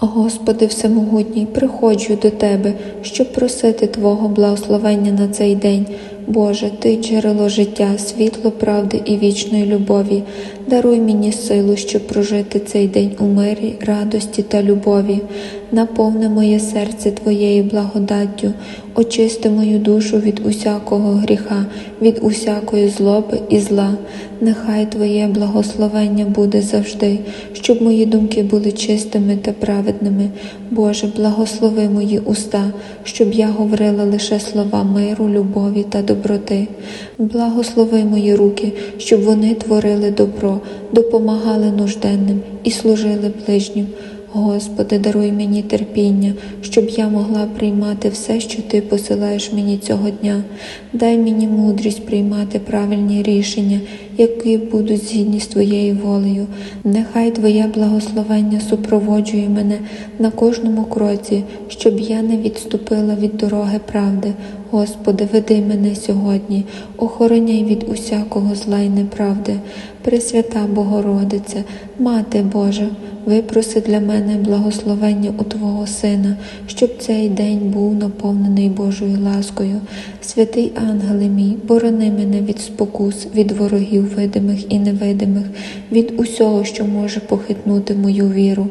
Господи Всемогутній, приходжу до Тебе, щоб просити Твого благословення на цей день. Боже, Ти джерело життя, світло правди і вічної любові. Даруй мені силу, щоб прожити цей день у мирі, радості та любові. Наповни моє серце Твоєю благодаттю, очисти мою душу від усякого гріха, від усякої злоби і зла. Нехай Твоє благословення буде завжди, щоб мої думки були чистими та праведними. Боже, благослови мої уста, щоб я говорила лише слова миру, любові та доброти. Благослови мої руки, щоб вони творили добро, допомагали нужденним і служили ближнім. Господи, даруй мені терпіння, щоб я могла приймати все, що Ти посилаєш мені цього дня. Дай мені мудрість приймати правильні рішення, які будуть згідні з Твоєю волею. Нехай Твоє благословення супроводжує мене на кожному кроці, щоб я не відступила від дороги правди. Господи, веди мене сьогодні, охороняй від усякого зла й неправди. Пресвята Богородиця, Мати Божа, випроси для мене благословення у Твого Сина, щоб цей день був наповнений Божою ласкою. Святий ангеле мій, борони мене від спокус, від ворогів видимих і невидимих, від усього, що може похитнути мою віру.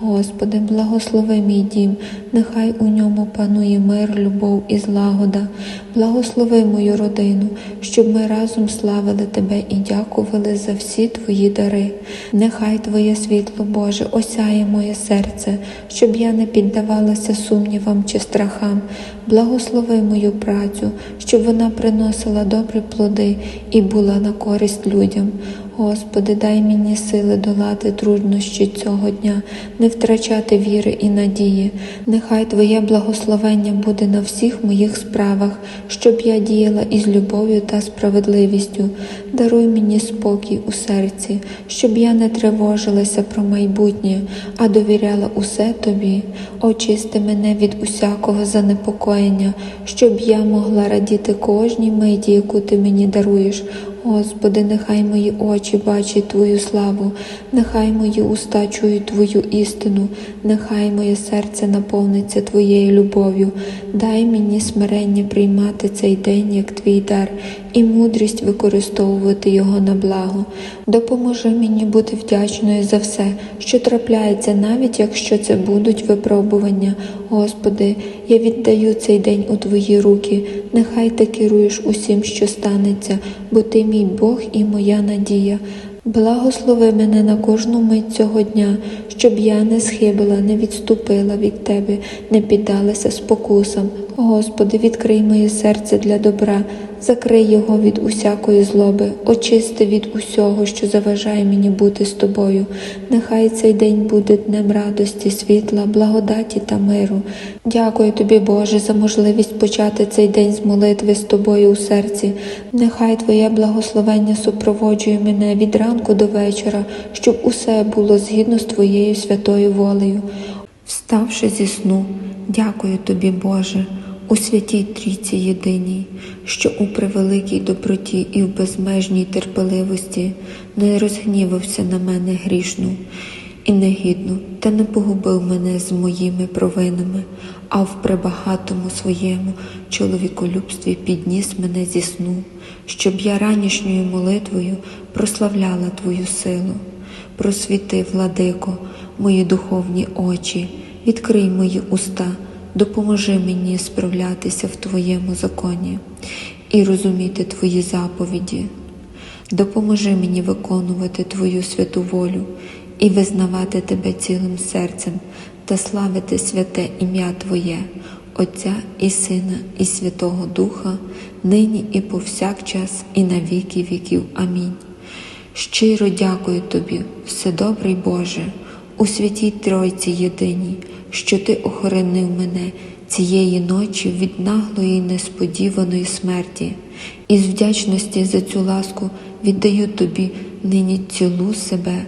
Господи, благослови мій дім, нехай у ньому панує мир, любов і злагода. Благослови мою родину, щоб ми разом славили Тебе і дякували за всі Твої дари. Нехай Твоє світло, Боже, осяє моє серце, щоб я не піддавалася сумнівам чи страхам. Благослови мою працю, щоб вона приносила добрі плоди і була на користь людям. Господи, дай мені сили долати труднощі цього дня, не втрачати віри і надії. Нехай Твоє благословення буде на всіх моїх справах, щоб я діяла із любов'ю та справедливістю. Даруй мені спокій у серці, щоб я не тривожилася про майбутнє, а довіряла усе Тобі. Очисти мене від усякого занепокоєння, щоб я могла радіти кожній миті, яку Ти мені даруєш. Господи, нехай мої очі бачать Твою славу, нехай мої уста чують Твою істину, нехай моє серце наповниться Твоєю любов'ю. Дай мені смирення приймати цей день як Твій дар і мудрість використовувати його на благо. Допоможи мені бути вдячною за все, що трапляється, навіть якщо це будуть випробування. Господи, я віддаю цей день у Твої руки. Нехай ти керуєш усім, що станеться, бо ти мій Бог і моя надія. Благослови мене на кожну мить цього дня, щоб я не схибила, не відступила від Тебе, не піддалася спокусам. Господи, відкрий моє серце для добра, закрий його від усякої злоби, очисти від усього, що заважає мені бути з тобою. Нехай цей день буде днем радості, світла, благодаті та миру. Дякую тобі, Боже, за можливість почати цей день з молитви з тобою у серці. Нехай Твоє благословення супроводжує мене від ранку до вечора, щоб усе було згідно з Твоєю святою волею. Вставши зі сну, дякую тобі, Боже, у святій трійці єдиній, що у превеликій доброті і в безмежній терпеливості не розгнівався на мене грішну і негідну, та не погубив мене з моїми провинами, а в пребагатому своєму чоловіколюбстві підніс мене зі сну, щоб я ранішньою молитвою прославляла Твою силу. Просвіти, владико, мої духовні очі, відкрий мої уста, допоможи мені справлятися в Твоєму законі і розуміти Твої заповіді. Допоможи мені виконувати Твою святу волю і визнавати Тебе цілим серцем та славити святе ім'я Твоє, Отця і Сина, і Святого Духа, нині і повсякчас, і на віки віків. Амінь. Щиро дякую Тобі, Вседобрий Боже, у святій Тройці єдиній, що Ти охоронив мене цієї ночі від наглої несподіваної смерті, і з вдячності за цю ласку віддаю Тобі нині цілу себе,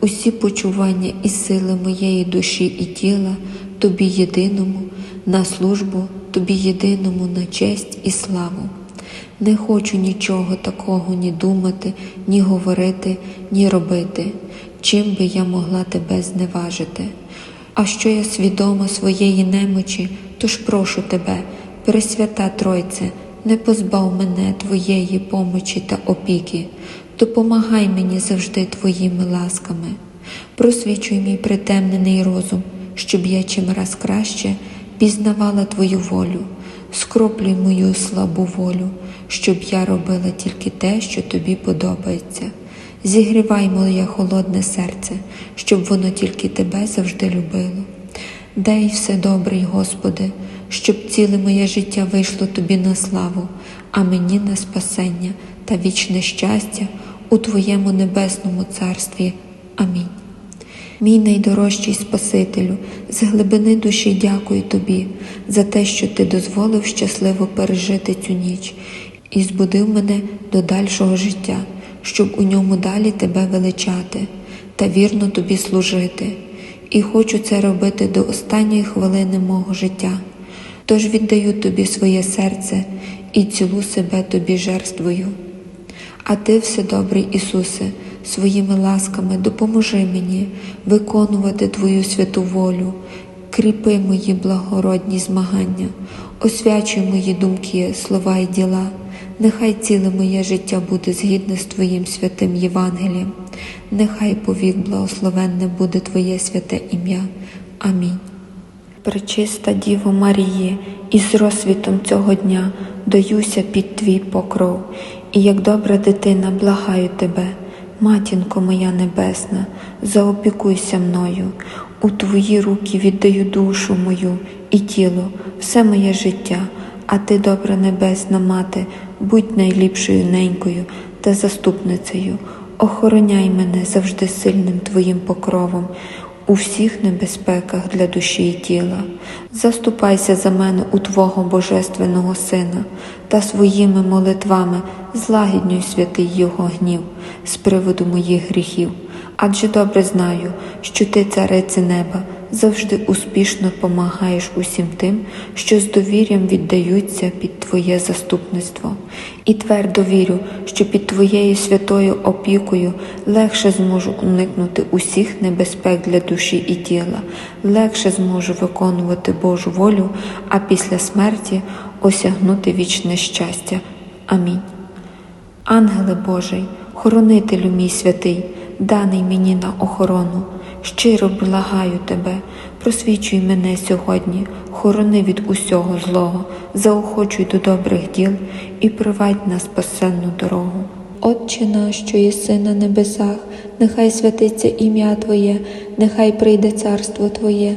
усі почування і сили моєї душі і тіла, Тобі єдиному, на службу, Тобі єдиному на честь і славу. Не хочу нічого такого ні думати, ні говорити, ні робити, чим би я могла тебе зневажити. А що я свідома своєї немочі, тож прошу тебе, Пресвята Тройце, не позбав мене Твоєї помочі та опіки, допомагай мені завжди Твоїми ласками. Просвічуй мій притемнений розум, щоб я чимраз краще пізнавала Твою волю, скроплюй мою слабу волю, щоб я робила тільки те, що тобі подобається. Зігрівай моє холодне серце, щоб воно тільки тебе завжди любило. Дай все добрий, Господи, щоб ціле моє життя вийшло тобі на славу, а мені на спасення та вічне щастя у Твоєму небесному царстві. Амінь. Мій найдорожчий Спасителю, з глибини душі дякую тобі за те, що ти дозволив щасливо пережити цю ніч і збудив мене до дальшого життя, щоб у ньому далі тебе величати та вірно тобі служити. І хочу це робити до останньої хвилини мого життя. Тож віддаю тобі своє серце і цілу себе тобі жерствую. А ти, Вседобрий Ісусе, своїми ласками допоможи мені виконувати Твою святу волю, кріпи мої благородні змагання, освячуй мої думки, слова і діла. Нехай ціле моє життя буде згідне з Твоїм святим Євангелієм, нехай повік благословенне буде Твоє святе ім'я. Амінь. Пречиста Діво Марії, із розсвітом цього дня даюся під твій покров, і як добра дитина благаю тебе, матінко моя небесна, заопікуйся мною, у твої руки віддаю душу мою і тіло, все моє життя, а ти, добра небесна мати, будь найліпшою ненькою та заступницею, охороняй мене завжди сильним твоїм покровом у всіх небезпеках для душі і тіла. Заступайся за мене у Твого Божественного Сина та своїми молитвами злагіднюй святий Його гнів з приводу моїх гріхів. Адже добре знаю, що ти, царице неба, завжди успішно помагаєш усім тим, що з довір'ям віддаються під Твоє заступництво, і твердо вірю, що під Твоєю святою опікою легше зможу уникнути усіх небезпек для душі і тіла, легше зможу виконувати Божу волю, а після смерті осягнути вічне щастя. Амінь. Ангеле Божий, хоронителю мій святий, даний мені на охорону, щиро благаю тебе, просвічуй мене сьогодні, хорони від усього злого, заохочуй до добрих діл і провадь на спасенну дорогу. Отче наш, що єси на небесах, нехай святиться ім'я Твоє, нехай прийде царство Твоє,